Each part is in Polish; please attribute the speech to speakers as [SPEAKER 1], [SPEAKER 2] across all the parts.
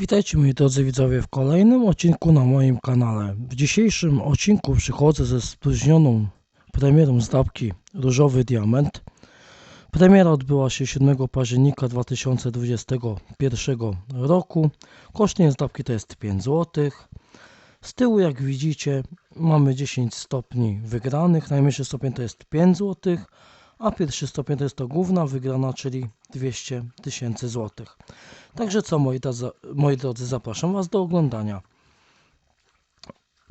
[SPEAKER 1] Witajcie moi drodzy widzowie w kolejnym odcinku na moim kanale. W dzisiejszym odcinku przychodzę ze spóźnioną premierą zdawki Różowy Diament. Premiera odbyła się 7 października 2021 roku. Koszt zdawki to jest 5 zł. Z tyłu jak widzicie mamy 10 stopni wygranych. Najmniejszy stopień to jest 5 zł, a pierwszy stopień to jest to główna wygrana, czyli 200 tysięcy złotych. Także co moi drodzy, moi drodzy, zapraszam Was do oglądania.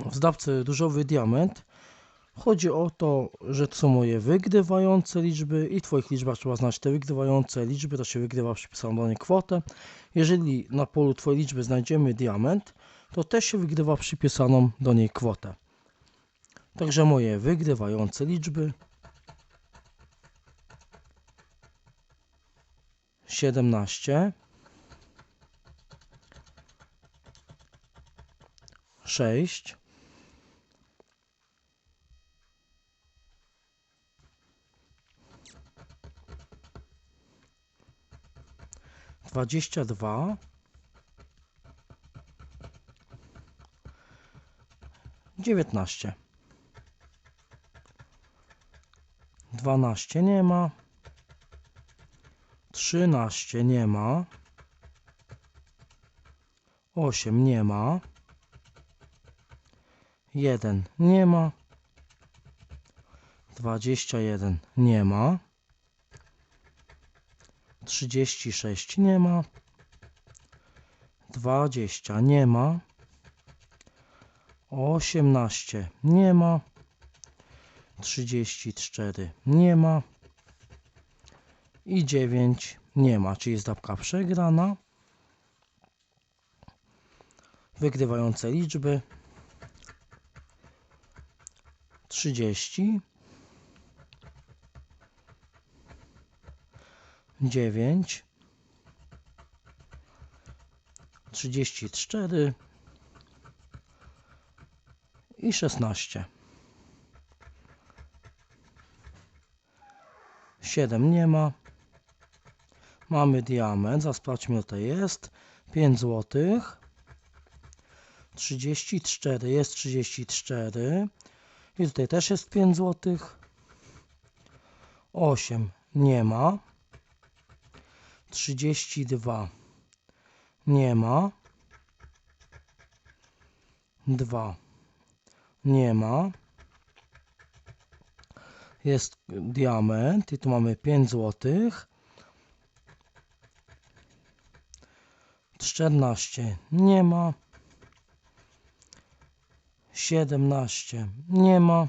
[SPEAKER 1] W zdawcy Różowy Diament chodzi o to, że to są moje wygrywające liczby i Twoich liczbach trzeba znać te wygrywające liczby, to się wygrywa przypisaną do niej kwotę. Jeżeli na polu Twojej liczby znajdziemy diament, to też się wygrywa przypisaną do niej kwotę. Także moje wygrywające liczby 17 sześć, dwadzieścia dwa, dziewiętnaście, dwanaście nie ma, trzynaście nie ma, osiem nie ma. 1 nie ma. 21 nie ma. 36 nie ma. 20 nie ma. 18 nie ma. 34 nie ma. I 9 nie ma, czyli zdawka przegrana. Wygrywające liczby trzydzieści, dziewięć, trzydzieści cztery i szesnaście. Siedem nie ma. Mamy diament, zaraz sprawdźmy ile to jest. 5 złotych. 34 jest 34 i tutaj też jest 5 zł. 8 nie ma. 32 nie ma. 2 nie ma. Jest diament i tu mamy 5 zł. 14 nie ma. 17 nie ma.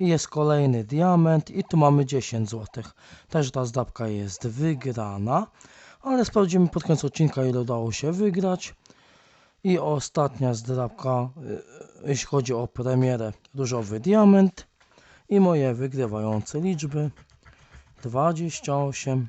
[SPEAKER 1] I jest kolejny diament i tu mamy 10 zł. Także ta zdabka jest wygrana. Ale sprawdzimy pod koniec odcinka ile udało się wygrać. I ostatnia zdrabka, y, jeśli chodzi o premierę różowy diament. I moje wygrywające liczby 28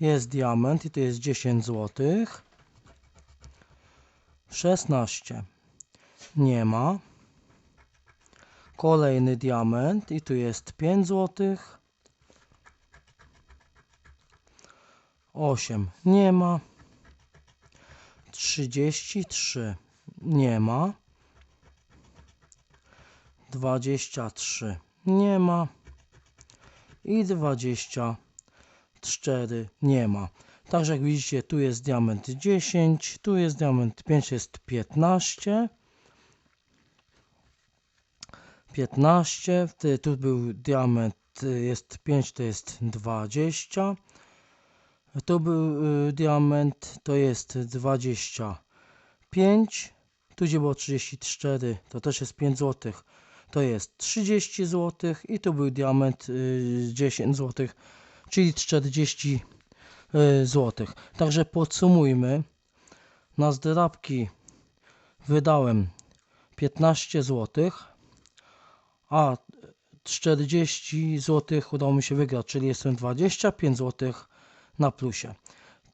[SPEAKER 1] Jest diament i to jest 10 zł. 16 nie ma. Kolejny diament i tu jest 5 zł. 8 nie ma. 33 nie ma. 23 nie ma. I 24 nie ma. Także jak widzicie, tu jest diament 10, tu jest diament 5, jest 15. 15, tu był diament, jest 5, to jest 20. Tu był y, diament, to jest 25. Tu gdzie było 34, to też jest 5 zł. To jest 30 zł i tu był diament 10 zł, czyli 40 zł. Także podsumujmy. Na zdrabki wydałem 15 zł, a 40 zł udało mi się wygrać, czyli jestem 25 zł na plusie.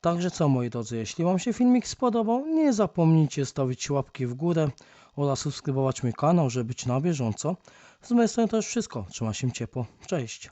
[SPEAKER 1] Także co moi drodzy, jeśli Wam się filmik spodobał, nie zapomnijcie stawić łapki w górę oraz subskrybować mój kanał, żeby być na bieżąco. Z mojej strony to już wszystko. Trzyma się ciepło. Cześć.